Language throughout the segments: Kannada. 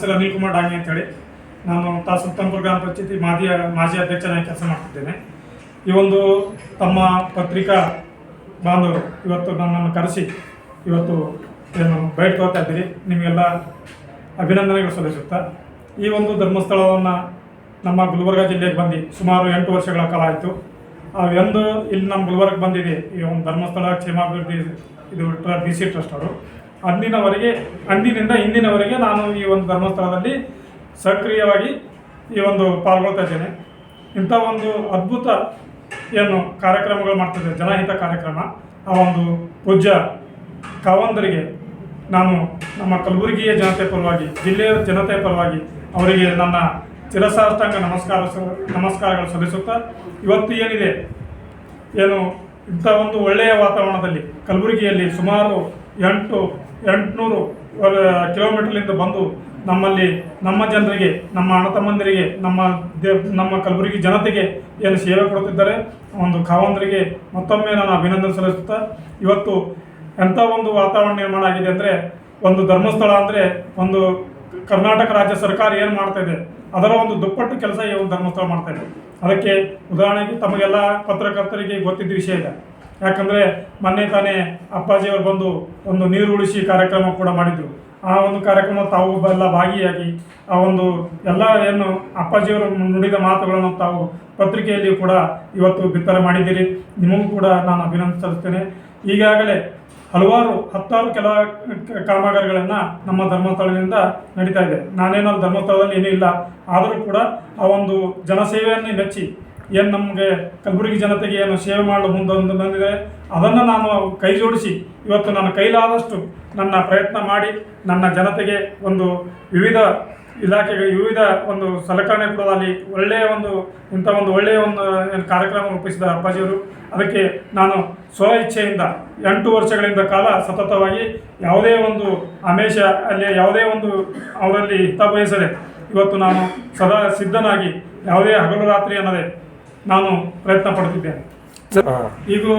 ಹೆಸರು ಅನಿಲ್ ಕುಮಾರ್ ಡಾಂಗಿ ಅಂತೇಳಿ ನಾನು ತಾ ಸುಲ್ತಾನ್ಪುರ ಗ್ರಾಮ ಪಂಚಾಯತಿ ಮಾಜಿ ಮಾಜಿ ಅಧ್ಯಕ್ಷನಾಗಿ ಕೆಲಸ ಮಾಡ್ತಿದ್ದೇನೆ. ಈ ಒಂದು ತಮ್ಮ ಪತ್ರಿಕಾ ಬಾಂಧವರು ಇವತ್ತು ನನ್ನನ್ನು ಕರೆಸಿ ಇವತ್ತು ಏನು ಬೈಟ್ ತೋರ್ತಾ ಇದ್ದೀರಿ. ನಿಮಗೆಲ್ಲ ಅಭಿನಂದನೆಗಳು ಸಲ್ಲಿಸುತ್ತಾ. ಈ ಒಂದು ಧರ್ಮಸ್ಥಳವನ್ನು ನಮ್ಮ ಗುಲ್ಬರ್ಗ ಜಿಲ್ಲೆಗೆ ಬಂದು ಸುಮಾರು ಎಂಟು ವರ್ಷಗಳ ಕಾಲ ಆಯಿತು. ಅವೆಂದು ಇಲ್ಲಿ ನಮ್ಮ ಗುಲ್ಬರ್ಗ ಬಂದಿದೆ ಈ ಒಂದು ಧರ್ಮಸ್ಥಳ ಕ್ಷೇಮಾಭಿವೃದ್ಧಿ ಇದು ಬಿ ಸಿ ಟ್ರಸ್ಟ್ ಅವರು. ಅಂದಿನವರೆಗೆ ಅಂದಿನಿಂದ ಇಂದಿನವರೆಗೆ ನಾನು ಈ ಒಂದು ಧರ್ಮಸ್ಥಳದಲ್ಲಿ ಸಕ್ರಿಯವಾಗಿ ಈ ಒಂದು ಪಾಲ್ಗೊಳ್ತಾ ಇದ್ದೇನೆ. ಇಂಥ ಒಂದು ಅದ್ಭುತ ಏನು ಕಾರ್ಯಕ್ರಮಗಳು ಮಾಡ್ತಿದ್ದೆ ಜನಹಿತ ಕಾರ್ಯಕ್ರಮ. ಆ ಒಂದು ಪೂಜ್ಯ ಕಾವಂದರಿಗೆ ನಾನು ನಮ್ಮ ಕಲಬುರಗಿಯ ಜನತೆ ಪರವಾಗಿ, ಜಿಲ್ಲೆಯ ಜನತೆ ಪರವಾಗಿ ಅವರಿಗೆ ನನ್ನ ಚಿರಸಾಷ್ಟಾಂಗ ನಮಸ್ಕಾರ ನಮಸ್ಕಾರಗಳು ಸಲ್ಲಿಸುತ್ತಾ, ಇವತ್ತು ಏನಿದೆ? ಏನು ಇಂಥ ಒಂದು ಒಳ್ಳೆಯ ವಾತಾವರಣದಲ್ಲಿ ಕಲಬುರಗಿಯಲ್ಲಿ ಸುಮಾರು ಎಂಟು ಎಂಟುನೂರು ಕಿಲೋಮೀಟ್ರ್ಲಿಂದ ಬಂದು ನಮ್ಮಲ್ಲಿ, ನಮ್ಮ ಜನರಿಗೆ, ನಮ್ಮ ಅಣ್ಣ ತಮ್ಮಂದಿರಿಗೆ, ನಮ್ಮ ದೇ, ನಮ್ಮ ಕಲಬುರಗಿ ಜನತೆಗೆ ಏನು ಸೇವೆ ಕೊಡುತ್ತಿದ್ದಾರೆ. ಒಂದು ಕಾವಂದರಿಗೆ ಮತ್ತೊಮ್ಮೆ ನಾನು ಅಭಿನಂದನೆ ಸಲ್ಲಿಸುತ್ತಾ, ಇವತ್ತು ಎಂಥ ಒಂದು ವಾತಾವರಣ ನಿರ್ಮಾಣ ಆಗಿದೆ ಅಂದರೆ, ಒಂದು ಧರ್ಮಸ್ಥಳ ಅಂದರೆ, ಒಂದು ಕರ್ನಾಟಕ ರಾಜ್ಯ ಸರ್ಕಾರ ಏನು ಮಾಡ್ತಾ ಇದೆ, ಅದರ ಒಂದು ದುಪ್ಪಟ್ಟು ಕೆಲಸ ಈ ಒಂದು ಧರ್ಮಸ್ಥಳ ಮಾಡ್ತಾ ಇದೆ. ಅದಕ್ಕೆ ಉದಾಹರಣೆಗೆ ತಮಗೆಲ್ಲ ಪತ್ರಕರ್ತರಿಗೆ ಗೊತ್ತಿದ್ದ ವಿಷಯ ಇದೆ. ಯಾಕಂದರೆ ಮೊನ್ನೆ ತಾನೇ ಅಪ್ಪಾಜಿಯವರು ಬಂದು ಒಂದು ನೀರು ಉಳಿಸಿ ಕಾರ್ಯಕ್ರಮ ಕೂಡ ಮಾಡಿದ್ರು. ಆ ಒಂದು ಕಾರ್ಯಕ್ರಮ ತಾವು ಎಲ್ಲ ಭಾಗಿಯಾಗಿ, ಆ ಒಂದು ಎಲ್ಲ ಏನು ಅಪ್ಪಾಜಿಯವರು ನುಡಿದ ಮಾತುಗಳನ್ನು ತಾವು ಪತ್ರಿಕೆಯಲ್ಲಿ ಕೂಡ ಇವತ್ತು ಬಿತ್ತರ ಮಾಡಿದ್ದೀರಿ. ನಿಮಗೂ ಕೂಡ ನಾನು ಅಭಿನಂದಿಸುತ್ತೇನೆ ಈಗಾಗಲೇ ಹಲವಾರು, ಹತ್ತಾರು ಕೆಲ ಕಾಮಗಾರಿಗಳನ್ನು ನಮ್ಮ ಧರ್ಮಸ್ಥಳದಿಂದ ನಡೀತಾ ಇದೆ. ನಾನೇನು ಧರ್ಮಸ್ಥಳದಲ್ಲಿ ಏನೂ ಇಲ್ಲ. ಆದರೂ ಕೂಡ ಆ ಒಂದು ಜನಸೇವೆಯನ್ನೇ ಮೆಚ್ಚಿ ಏನು ನಮಗೆ ಕಲಬುರಗಿ ಜನತೆಗೆ ಏನು ಸೇವೆ ಮಾಡಲು ಮುಂದೊಂದು ಬಂದಿದೆ, ಅದನ್ನು ನಾನು ಕೈ ಜೋಡಿಸಿ ಇವತ್ತು ನನ್ನ ಕೈಲಾದಷ್ಟು ನನ್ನ ಪ್ರಯತ್ನ ಮಾಡಿ ನನ್ನ ಜನತೆಗೆ ಒಂದು ವಿವಿಧ ಇಲಾಖೆಗೆ ವಿವಿಧ ಒಂದು ಸಲಕರಣೆ ಕೊಡೋದಲ್ಲಿ ಒಳ್ಳೆಯ ಒಂದು, ಇಂಥ ಒಂದು ಒಳ್ಳೆಯ ಒಂದು ಕಾರ್ಯಕ್ರಮ ರೂಪಿಸಿದ ಅಪ್ಪಾಜಿಯವರು. ಅದಕ್ಕೆ ನಾನು ಸ್ವ ಇಚ್ಛೆಯಿಂದ ಎಂಟು ವರ್ಷಗಳಿಂದ ಕಾಲ ಸತತವಾಗಿ ಯಾವುದೇ ಒಂದು ಆಮೇಷ ಅಲ್ಲಿ ಯಾವುದೇ ಒಂದು ಅವರಲ್ಲಿ ಹಿತ ಬಯಸದೆ ಇವತ್ತು ನಾನು ಸದಾ ಸಿದ್ಧನಾಗಿ ಯಾವುದೇ ಹಗಲು ರಾತ್ರಿ ಅನ್ನದೆ ನಾನು ಪ್ರಯತ್ನ ಪಡುತ್ತಿದ್ದೇನೆ. ಇದು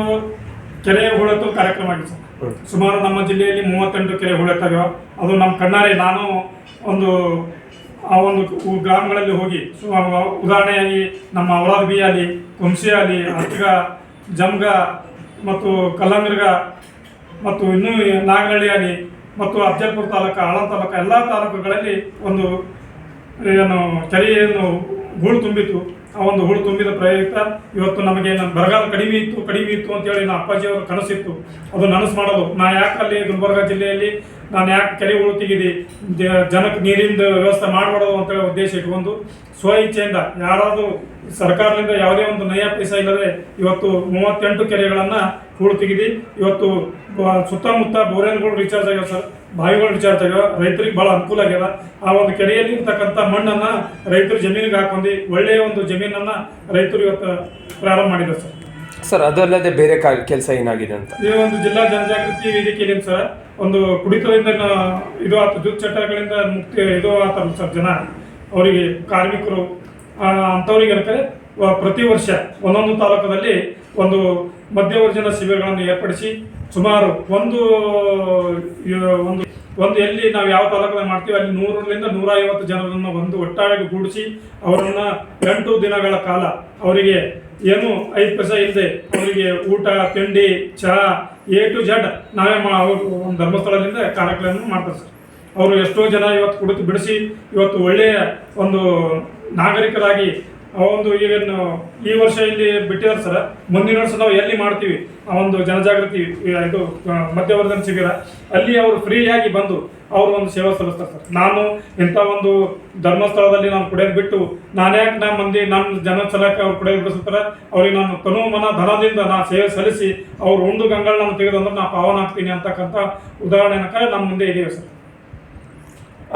ಕೆರೆ ಹೂಳೆತ್ತು ಕಾರ್ಯಕ್ರಮ ಆಗಿದೆ ಸರ್ ಸುಮಾರು ನಮ್ಮ ಜಿಲ್ಲೆಯಲ್ಲಿ ಮೂವತ್ತೆಂಟು ಕೆರೆ ಹೂಳೆತ್ತವೆ. ಅದು ನಮ್ಮ ಕಣ್ಣಾರೆ ನಾನು ಒಂದು ಆ ಒಂದು ಗ್ರಾಮಗಳಲ್ಲಿ ಹೋಗಿ ಉದಾಹರಣೆಯಾಗಿ ನಮ್ಮ ಅವಳಾದ ಆಗಲಿ ಅಲ್ಲಿ ಕುಂಸಿ ಆಗಲಿ ಅರ್ಗ ಜಮ್ಗ ಮತ್ತು ಕಲ್ಲಂಗಿರ್ಗ ಮತ್ತು ಇನ್ನೂ ನಾಗನಹಳ್ಳಿ ಆಗಲಿ ಮತ್ತು ಅಫಜಲ್ಪುರ ತಾಲೂಕು ಆಳಂ ತಾಲೂಕು ಎಲ್ಲ ತಾಲೂಕುಗಳಲ್ಲಿ ಒಂದು ಏನು ಕೆರೆಯನ್ನು ಗೂಳು ತುಂಬಿತ್ತು. ಆ ಒಂದು ಹುಳು ತುಂಬಿದ ಪ್ರಯುಕ್ತ ಇವತ್ತು ನಮಗೆ ನನ್ನ ಬರಗಾಲ ಕಡಿಮೆ ಇತ್ತು ಕಡಿಮೆ ಇತ್ತು ಅಂತೇಳಿ ನಮ್ಮ ಅಪ್ಪಾಜಿಯವರ ಕನಸಿತ್ತು. ಅದು ನನಸು ಮಾಡೋದು ನಾ ಯಾಕಲ್ಲಿ ಗುಲ್ಬರ್ಗ ಜಿಲ್ಲೆಯಲ್ಲಿ ನಾನು ಯಾಕೆ ಕೆರೆ ಜ- ಜನಕ್ಕೆ ನೀರಿಂದ ವ್ಯವಸ್ಥೆ ಮಾಡಬಾರ್ದು ಅಂತೇಳಿ ಉದ್ದೇಶ ಇಟ್ಕೊಂಡು ಸ್ವ ಇಚ್ಛೆಯಿಂದ ಯಾರಾದರೂ ಸರ್ಕಾರದಿಂದ ಯಾವುದೇ ಒಂದು ನಯ ಪೈಸಾ ಇಲ್ಲದೆ ಇವತ್ತು ಮೂವತ್ತೆಂಟು ಕೆರೆಗಳನ್ನು ಹೂಳು ಇವತ್ತು ಸುತ್ತಮುತ್ತ ಬೋರೆನ್ಗಳು ರೀಚಾರ್ಜ್ ಆಗ್ಯಾವ ಸರ್. ಬಾವಿಗಳು ರೀಚಾರ್ಜ್ ಆಗ್ಯಾವ. ರೈತರಿಗೆ ಭಾಳ ಅನುಕೂಲ ಆಗ್ಯದ. ಆ ಒಂದು ಕೆರೆಯಲ್ಲಿ ಇರ್ತಕ್ಕಂಥ ಮಣ್ಣನ್ನು ರೈತರು ಜಮೀನಿಗೆ ಹಾಕೊಂಡು ಒಳ್ಳೆಯ ಒಂದು ಜಮೀನನ್ನು ರೈತರು ಇವತ್ತು ಪ್ರಾರಂಭ ಮಾಡಿದ್ದಾರೆ ಸರ್. ಸರ್ ಅದಲ್ಲದೆ ಬೇರೆ ಕೆಲಸ ಏನಾಗಿದೆ ಅಂತ? ಈ ಒಂದು ಜಿಲ್ಲಾ ಜನಜಾಗೃತಿ ವೇದಿಕೆಯಲ್ಲಿ ಸರ್. ಒಂದು ಕುಡಿತದಿಂದ ಇದು ಆತ ದುಶ್ಚಟಗಳಿಂದ ಮುಕ್ತಿ, ಇದು ಆತಲ್ಲ ಸರ್ ಜನ. ಅವರಿಗೆ ಕಾರ್ಮಿಕರು ಅಂಥವ್ರಿಗೆ ಅಂತಾರೆ ಪ್ರತಿ ವರ್ಷ ಒಂದೊಂದು ತಾಲೂಕದಲ್ಲಿ ಒಂದು ಮಧ್ಯವರ್ಜನ ಶಿಬಿರಗಳನ್ನು ಏರ್ಪಡಿಸಿ ಸುಮಾರು ಒಂದು ಒಂದು ಒಂದು ಎಲ್ಲಿ ನಾವು ಯಾವ ತಾಲೂಕಲ್ಲಿ ಮಾಡ್ತೀವಿ, ಅಲ್ಲಿ ನೂರರಿಂದ ನೂರ ಐವತ್ತು ಜನರನ್ನು ಒಂದು ಒಟ್ಟಾಗಿ ಕೂಡಿಸಿ ಅವರನ್ನು ಎಂಟು ದಿನಗಳ ಕಾಲ ಅವರಿಗೆ ಏನು ಐದು ಪೈಸೆ ಇಲ್ಲದೆ ಅವರಿಗೆ ಊಟ, ತಿಂಡಿ, ಚಹಾ ಎ ಟು ಜಡ್ ನಾವೇ ಮಾ ಒಂದು ಧರ್ಮಸ್ಥಳದಿಂದ ಕಾರ್ಯಕ್ರಮ ಮಾಡ್ತಾರೆ ಸರ್. ಅವರು ಎಷ್ಟೋ ಜನ ಇವತ್ತು ಕುಡಿತು ಬಿಡಿಸಿ ಇವತ್ತು ಒಳ್ಳೆಯ ಒಂದು ನಾಗರಿಕರಾಗಿ ಆ ಒಂದು ಈಗೇನು ಈ ವರ್ಷ ಇಲ್ಲಿ ಬಿಟ್ಟಿದ್ದಾರೆ ಸರ್. ಮುಂದಿನ ವರ್ಷ ನಾವು ಎಲ್ಲಿ ಮಾಡ್ತೀವಿ? ಆ ಒಂದು ಜನಜಾಗೃತಿ ಇದು ಮಧ್ಯವರ್ಧನ ಶಿಬಿರ. ಅಲ್ಲಿ ಅವರು ಫ್ರೀಯಾಗಿ ಬಂದು ಅವರು ಒಂದು ಸೇವೆ ಸಲ್ಲಿಸ್ತಾರೆ ಸರ್. ನಾನು ಇಂಥ ಒಂದು ಧರ್ಮಸ್ಥಳದಲ್ಲಿ ನಾನು ಕುಡಿಯೋದು ಬಿಟ್ಟು ನಾನೇ ನಮ್ಮ ಮಂದಿ ನನ್ನ ಜನ ಸಲಕ್ಕೆ ಅವ್ರು ಕುಡಿಯೋದು ಬಿಡಿಸ್ತಾರೆ? ಅವ್ರಿಗೆ ನಾನು ತನು ಮನ ಧನದಿಂದ ನಾನು ಸೇವೆ ಸಲ್ಲಿಸಿ ಅವ್ರು ಉಂಡು ನಾನು ತೆಗೆದಂದ್ರೆ ನಾನು ಪಾವನ ಆಗ್ತೀನಿ ಅಂತಕ್ಕಂಥ ಉದಾಹರಣೆನಕ ನಮ್ಮ ಮುಂದೆ ಇದೆಯೋ ಸರ್.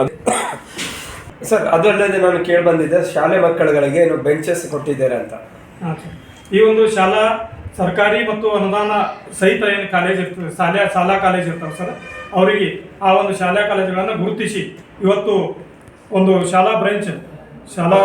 ಅದು ಸರ್ ಅದಲ್ಲದೆ ನಾನು ಕೇಳಿ ಬಂದಿದ್ದೆ, ಶಾಲೆ ಮಕ್ಕಳುಗಳಿಗೆ ಏನು ಬೆಂಚಸ್ ಕೊಟ್ಟಿದ್ದಾರೆ ಅಂತ. ಈ ಒಂದು ಶಾಲಾ, ಸರ್ಕಾರಿ ಮತ್ತು ಅನುದಾನ ಸಹಿತ ಏನು ಕಾಲೇಜ್ ಇರ್ತದೆ ಶಾಲೆ, ಶಾಲಾ ಕಾಲೇಜ್ ಇರ್ತಾವೆ ಸರ್ ಅವರಿಗೆ ಆ ಒಂದು ಶಾಲಾ ಕಾಲೇಜುಗಳನ್ನು ಗುರುತಿಸಿ ಇವತ್ತು ಒಂದು ಶಾಲಾ ಬ್ರಾಂಚ್ ಶಾಲಾ